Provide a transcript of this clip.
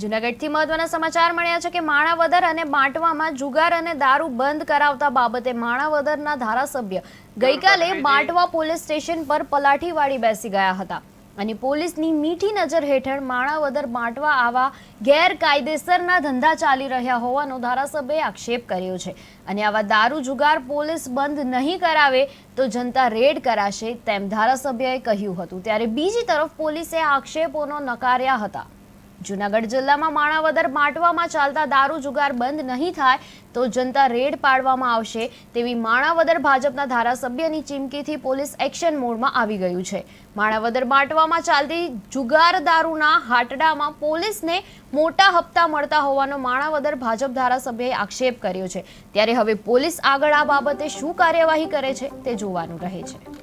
જૂનાગઢથી મહત્વના સમાચાર મળ્યા છે કે માણાવદર અને બાંટવામાં જુગાર અને દારૂ બંધ કરાવતા બાબતે માણાવદરના ધારાસભ્ય ગઈકાલે બાંટવા પોલીસ સ્ટેશન પર પલાઠીવાળી બેસી ગયા હતા. અને પોલીસની મીઠી નજર હેઠળ માણાવદર બાંટવા આવા ગેરકાયદેસરના ધંધા ચાલી રહ્યા હોવાનો ધારાસભ્યએ આક્ષેપ કર્યો છે. અને આવા દારૂ જુગાર પોલીસ બંધ નહીં કરાવે તો જનતા રેડ કરાશે તેમ ધારાસભ્યએ કહ્યું હતું. ત્યારે બીજી તરફ પોલીસે આક્ષેપોનો નકાર્યા હતા. જૂનાગઢ જિલ્લામાં માણાવદર માટવામાં ચાલતા દારૂ જુગાર બંધ નહીં થાય તો જનતા રેડ પાડવામાં આવશે તેવી માણાવદર ભાજપના ધારાસભ્યની ચીમકીથી પોલીસ એક્શન મોડમાં આવી ગયું છે. માણાવદર માટવામાં ચાલતી જુગાર દારૂના હાટડામાં પોલીસને મોટા હપ્તા મળતા હોવાનો માણાવદર ભાજપ ધારાસભ્યએ આક્ષેપ કર્યો છે. ત્યારે હવે પોલીસ આગળ આ બાબતે શું કાર્યવાહી કરે છે તે જોવાનું રહે છે.